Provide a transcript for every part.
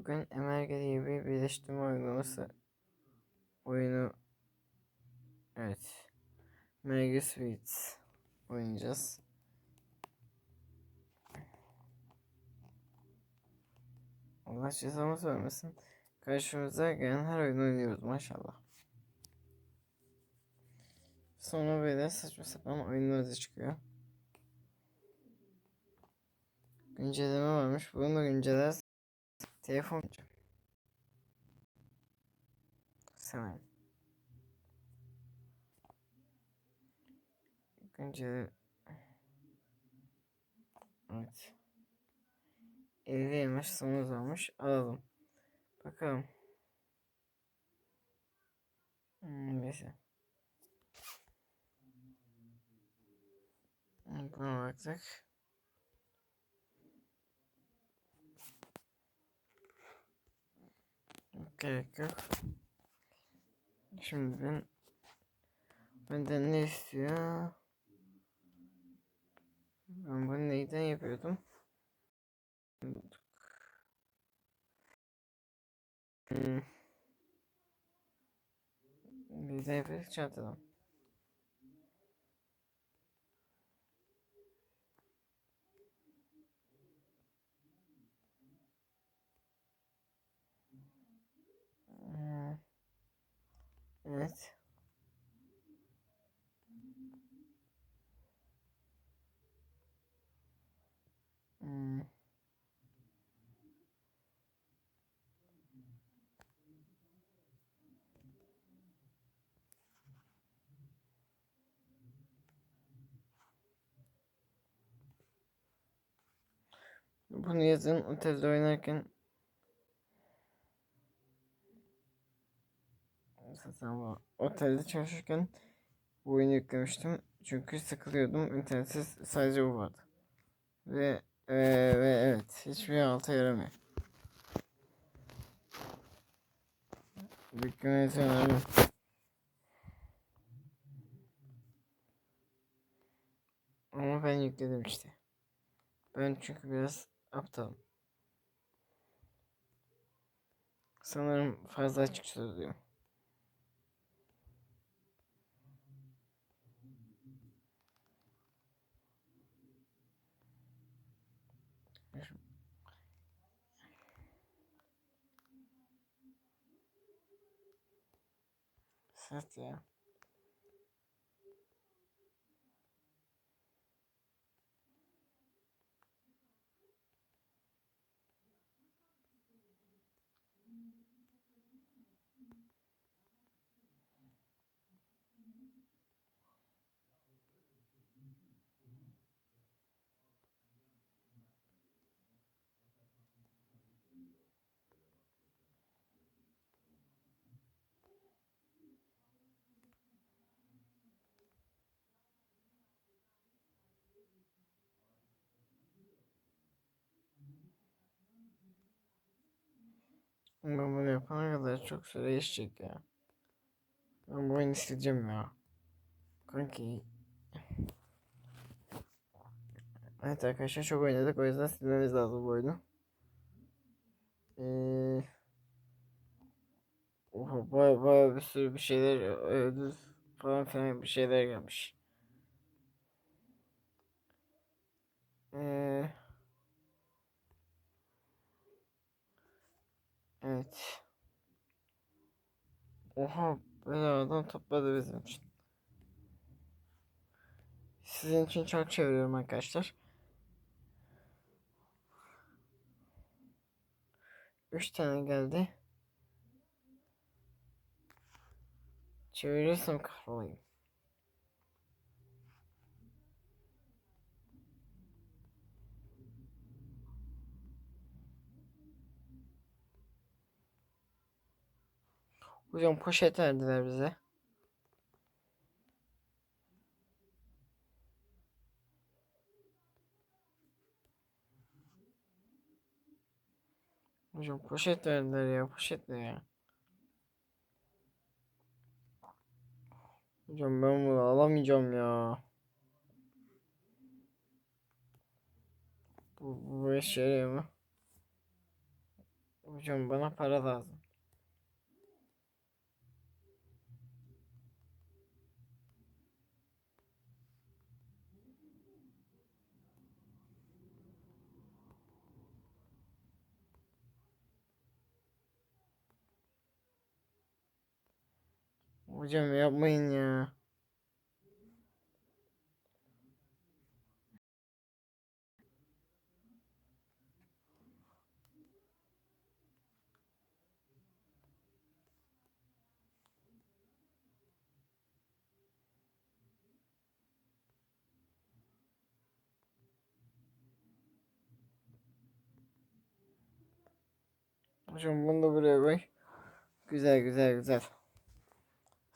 Bugün Emerge diye bir birleştirme uygulaması oyunu evet Emerge Suites oynayacağız. Allah cezamız vermesin. Karşımıza gelen her oyunu oynuyoruz maşallah. Sonra böyle saçma sapan oyunlar da çıkıyor. Güncelleme varmış. Bunu da günceler. Telefon. Severim. Güncel. Evet. 50 yemiş sonumuz olmuş. Alalım. Bakalım. Hmm, neyse. Buna baktık. Gerek yok. Şimdi ben benden ne istiyor? Ben bunu neyden yapıyordum? Hmm. Neyden yapıyorduk çantadan? Hmm. Evet. Hmm. Bunu yazın otelde oynarken zaten otelde çalışırken bu oyunu yüklemiştim. Çünkü sıkılıyordum. İnternetsiz sadece bu vardı. Ve ee, ve evet hiçbir alta yaramıyor. Yüklemesi önemli. Ama ben yükledim işte. Ben çünkü biraz aptalım. Sanırım fazla açık sözlüyüm. Sert ya. Ben bunu yapana kadar çok süre geçecek ya. Ben bu oyunu sileceğim ya. Kanki. Evet arkadaşlar çok oynadık o yüzden silmemiz lazım bu oyunu. Ee, oha, baya baya bir sürü bir şeyler ödül falan filan bir şeyler gelmiş. Ee, evet. Oha bedavadan topladı bizim için. Sizin için çok çeviriyorum arkadaşlar. Üç tane geldi. Çevirirsem kahrolayım. Hocam poşet verdiler bize. Hocam poşet verdiler ya poşet ne ya? Hocam ben bunu alamayacağım ya. Bu, bu beş yarıyor Hocam bana para lazım. Hocam yapmayın ya. Hocam bunu da buraya koy. Güzel güzel güzel.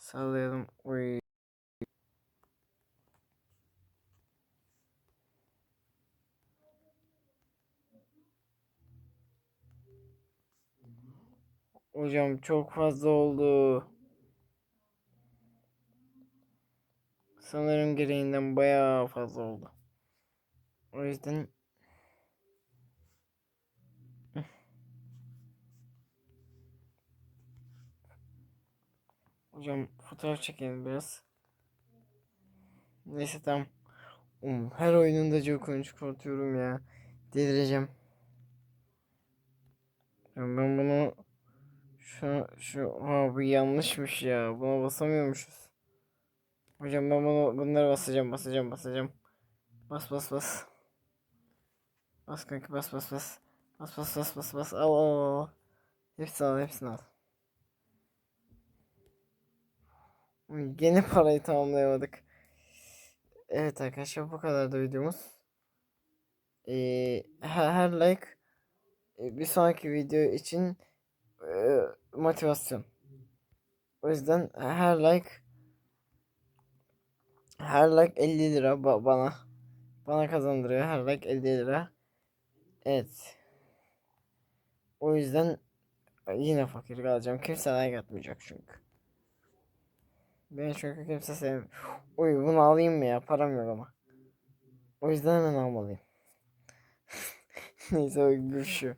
Sallayalım. Oy. Hocam çok fazla oldu. Sanırım gereğinden bayağı fazla oldu. O yüzden Hocam fotoğraf çekelim biraz. Neyse tamam. Oğlum, her oyununda çok oyun çıkartıyorum ya. Delireceğim. Ya ben bunu şu şu ha bu yanlışmış ya. Buna basamıyormuşuz. Hocam ben bunu bunları basacağım basacağım basacağım. Bas bas bas. Bas kanka bas bas bas. Bas bas bas bas bas. Al al, al. Hepsini al hepsini al. Uy, Gene parayı tamamlayamadık. Evet arkadaşlar bu kadar da videomuz. Ee, her, her like e, bir sonraki video için e, motivasyon. O yüzden her like her like 50 lira ba- bana bana kazandırıyor. Her like 50 lira. Evet. O yüzden yine fakir kalacağım. Kimse like atmayacak çünkü. Beni çünkü kimse sevmiyor. Uy bunu alayım mı ya? Param yok ama. O yüzden hemen almalıyım. Neyse o görüşüyor.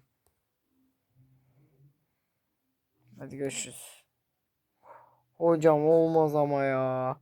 Hadi görüşürüz. Hocam olmaz ama ya.